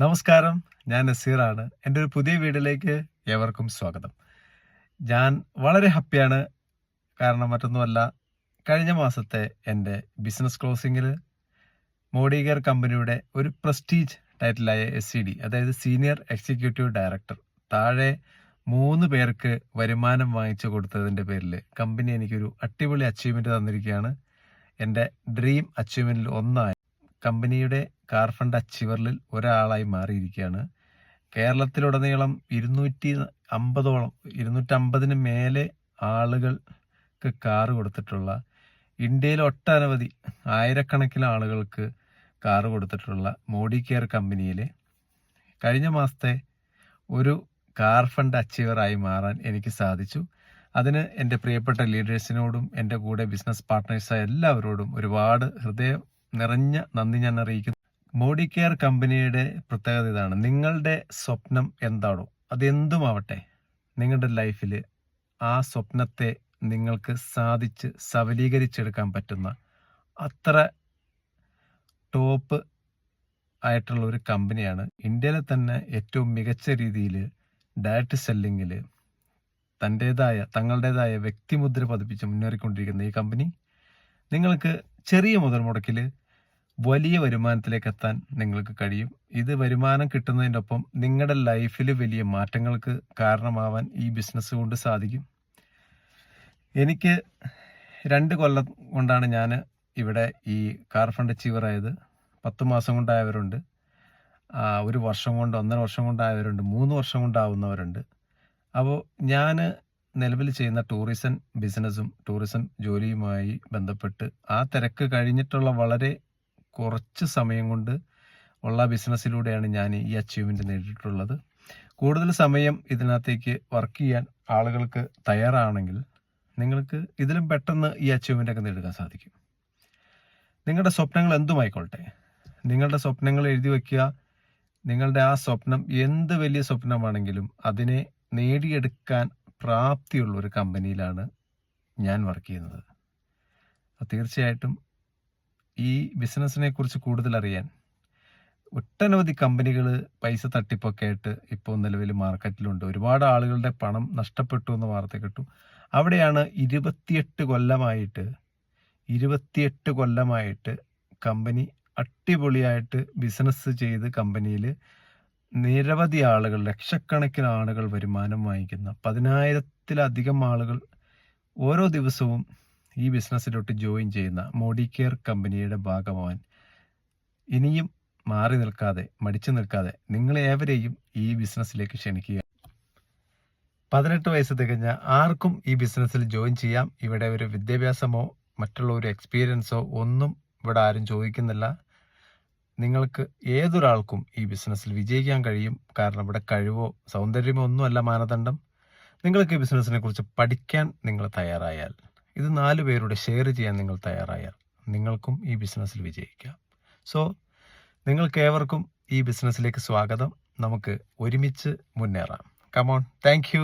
നമസ്കാരം ഞാൻ നസീറാണ്. എന്റെ ഒരു പുതിയ വീഡിയോയിലേക്ക് ഏവർക്കും സ്വാഗതം. ഞാൻ വളരെ ഹാപ്പിയാണ് കാരണം മറ്റൊന്നുമല്ല കഴിഞ്ഞ മാസത്തെ എന്റെ ബിസിനസ് ക്ലോസിങ്ങിൽ മോഡിഗർ കമ്പനിയുടെ ഒരു പ്രസ്റ്റീജ് ടൈറ്റിലായ എസ് സി ഡി അതായത് സീനിയർ എക്സിക്യൂട്ടീവ് ഡയറക്ടർ താഴെ മൂന്ന് പേർക്ക് വരുമാനം വാങ്ങിച്ചു കൊടുത്തതിന്റെ പേരിൽ കമ്പനി എനിക്കൊരു അടിപൊളി അച്ചീവ്മെന്റ് തന്നിരിക്കുകയാണ്. എന്റെ ഡ്രീം അച്ചീവ്മെന്റിൽ ഒന്നായി. കമ്പനിയുടെ കാർ ഫണ്ട് അച്ചീവറിൽ ഒരാളായി മാറിയിരിക്കുകയാണ്. കേരളത്തിലുടനീളം ഇരുന്നൂറ്റി അമ്പതോളം ഇരുന്നൂറ്റമ്പതിന് മേലെ ആളുകൾക്ക് കാർ കൊടുത്തിട്ടുള്ള ഇന്ത്യയിൽ ഒട്ടനവധി ആയിരക്കണക്കിന് ആളുകൾക്ക് കാർ കൊടുത്തിട്ടുള്ള മോഡി കെയർ കമ്പനിയിലെ കഴിഞ്ഞ മാസത്തെ ഒരു കാർ ഫണ്ട് അച്ചീവറായി മാറാൻ എനിക്ക് സാധിച്ചു. അതിന് എന്റെ പ്രിയപ്പെട്ട ലീഡേഴ്സിനോടും എന്റെ കൂടെ ബിസിനസ് പാർട്ട്നേഴ്സായ എല്ലാവരോടും ഒരുപാട് ഹൃദയം നിറഞ്ഞ നന്ദി ഞാൻ അറിയിക്കുന്നു. മോഡി കെയർ കമ്പനിയുടെ പ്രത്യേകത ഇതാണ്. നിങ്ങളുടെ സ്വപ്നം എന്താണോ അതെന്തുമാവട്ടെ നിങ്ങളുടെ ലൈഫിൽ ആ സ്വപ്നത്തെ നിങ്ങൾക്ക് സാധിച്ച് സബലീകരിച്ചെടുക്കാൻ പറ്റുന്ന അത്ര ടോപ്പ് ആയിട്ടുള്ള ഒരു കമ്പനിയാണ്. ഇന്ത്യയിലെ തന്നെ ഏറ്റവും മികച്ച രീതിയിൽ ഡയറ്റ് സെല്ലിങ്ങിൽ തന്റേതായ തങ്ങളുടേതായ വ്യക്തിമുദ്ര പതിപ്പിച്ച് മുന്നേറിക്കൊണ്ടിരിക്കുന്ന ഈ കമ്പനി നിങ്ങൾക്ക് ചെറിയ മുതൽ മുടക്കിൽ വലിയ വരുമാനത്തിലേക്ക് എത്താൻ നിങ്ങൾക്ക് കഴിയും. ഇത് വരുമാനം കിട്ടുന്നതിന്റെ ഒപ്പം നിങ്ങളുടെ ലൈഫിൽ വലിയ മാറ്റങ്ങൾക്ക് കാരണമാവാൻ ഈ ബിസിനസ് കൊണ്ട് സാധിക്കും. എനിക്ക് രണ്ട് കൊല്ലം കൊണ്ടാണ് ഞാൻ ഇവിടെ ഈ കാർ ഫണ്ട് അച്ചീവർ ആയത്. പത്ത് മാസം കൊണ്ടായവരുണ്ട്. ഒരു വർഷം കൊണ്ട് ഒന്നര വർഷം കൊണ്ടായവരുണ്ട് മൂന്ന് വർഷം കൊണ്ടാവുന്നവരുണ്ട്. അപ്പോൾ ഞാൻ നിലവിൽ ചെയ്യുന്ന ടൂറിസം ബിസിനസ്സും ടൂറിസം ജോലിയുമായി ബന്ധപ്പെട്ട് ആ തിരക്ക് കഴിഞ്ഞിട്ടുള്ള വളരെ കുറച്ച് സമയം കൊണ്ട് ഉള്ള ബിസിനസ്സിലൂടെയാണ് ഞാൻ ഈ അച്ചീവ്മെന്റ് നേടിയിട്ടുള്ളത്. കൂടുതൽ സമയം ഇതിനകത്തേക്ക് വർക്ക് ചെയ്യാൻ ആളുകൾക്ക് തയ്യാറാണെങ്കിൽ നിങ്ങൾക്ക് ഇതിലും പെട്ടെന്ന് ഈ അച്ചീവ്മെന്റ് ഒക്കെ നേടുക സാധിക്കും. നിങ്ങളുടെ സ്വപ്നങ്ങൾ എന്തുമായിക്കോട്ടെ? നിങ്ങളുടെ സ്വപ്നങ്ങൾ എഴുതി വയ്ക്കുക നിങ്ങളുടെ ആ സ്വപ്നം എന്ത് വലിയ സ്വപ്നമാണെങ്കിലും അതിനെ നേടിയെടുക്കാൻ പ്രാപ്തിയുള്ള ഒരു കമ്പനിയിലാണ് ഞാൻ വർക്ക് ചെയ്യുന്നത്. തീർച്ചയായിട്ടും ഈ ബിസിനസ്സിനെ കുറിച്ച് കൂടുതൽ അറിയാൻ ഒട്ടനവധി കമ്പനികൾ പൈസ തട്ടിപ്പൊക്കെ ആയിട്ട് ഇപ്പോൾ നിലവിൽ മാർക്കറ്റിലുണ്ട്. ഒരുപാട് ആളുകളുടെ പണം നഷ്ടപ്പെട്ടു എന്ന് വാർത്ത കിട്ടു. അവിടെയാണ് ഇരുപത്തിയെട്ട് കൊല്ലമായിട്ട് ഇരുപത്തിയെട്ട് കൊല്ലമായിട്ട് കമ്പനി അടിപൊളിയായിട്ട് ബിസിനസ് ചെയ്ത് കമ്പനിയിൽ നിരവധി ആളുകൾ ലക്ഷക്കണക്കിന് ആളുകൾ വരുമാനം വാങ്ങിക്കുന്ന പതിനായിരത്തിലധികം ആളുകൾ ഓരോ ദിവസവും ഈ ബിസിനസ്സിലോട്ട് ജോയിൻ ചെയ്യുന്ന മോഡി കെയർ കമ്പനിയുടെ ഭാഗമാവാൻ ഇനിയും മാറി നിൽക്കാതെ മടിച്ചു നിൽക്കാതെ നിങ്ങളേവരെയും ഈ ബിസിനസ്സിലേക്ക് ക്ഷണിക്കുക പതിനെട്ട് വയസ്സ് തികഞ്ഞ ആർക്കും ഈ ബിസിനസ്സിൽ ജോയിൻ ചെയ്യാം. ഇവിടെ ഒരു വിദ്യാഭ്യാസമോ മറ്റുള്ള ഒരു എക്സ്പീരിയൻസോ ഒന്നും ഇവിടെ ആരും ചോദിക്കുന്നില്ല. നിങ്ങൾക്ക് ഏതൊരാൾക്കും ഈ ബിസിനസ്സിൽ വിജയിക്കാൻ കഴിയും. കാരണം ഇവിടെ കഴിവോ സൗന്ദര്യമോ ഒന്നുമല്ല മാനദണ്ഡം. നിങ്ങൾക്ക് ഈ ബിസിനസ്സിനെ കുറിച്ച് പഠിക്കാൻ നിങ്ങൾ തയ്യാറായാൽ ഇത് നാല് പേരുടെ ഷെയർ ചെയ്യാൻ നിങ്ങൾ തയ്യാറായാൽ നിങ്ങൾക്കും ഈ ബിസിനസ്സിൽ വിജയിക്കാം. സോ നിങ്ങൾക്ക് ഏവർക്കും ഈ ബിസിനസ്സിലേക്ക് സ്വാഗതം. നമുക്ക് ഒരുമിച്ച് മുന്നേറാം. Come on thank